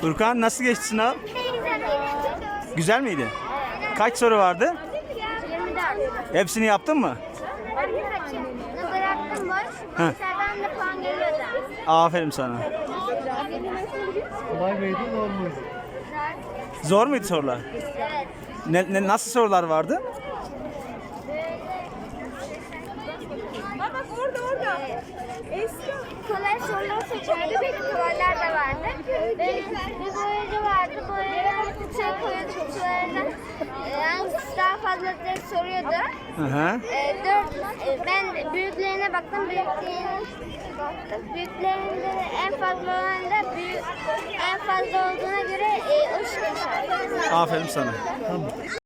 Furkan nasıl geçti sınav? Güzel miydi? Kaç soru vardı? 24. Hepsini yaptın mı? Nazar hakkım var. Dışarıdan da puan geliyordu. Aferin sana. Kolay mıydı, zor muydu? Zor muydu sorular? Evet. Ne, ne- nasıl sorular vardı? Bak orada orada. Esra. Kolay sorular seçerdi. Da vardı. Ve bir boyacı vardı. Boyacı kutuya koyuyordu. Kutularından e, hangisi daha fazla soruyordu. Hı hı. E, dört, e, ben büyüklerine baktım. Büyüklerine baktım. Büyüklerinde de en fazla olan da büyük, en fazla olduğuna Aferin sana.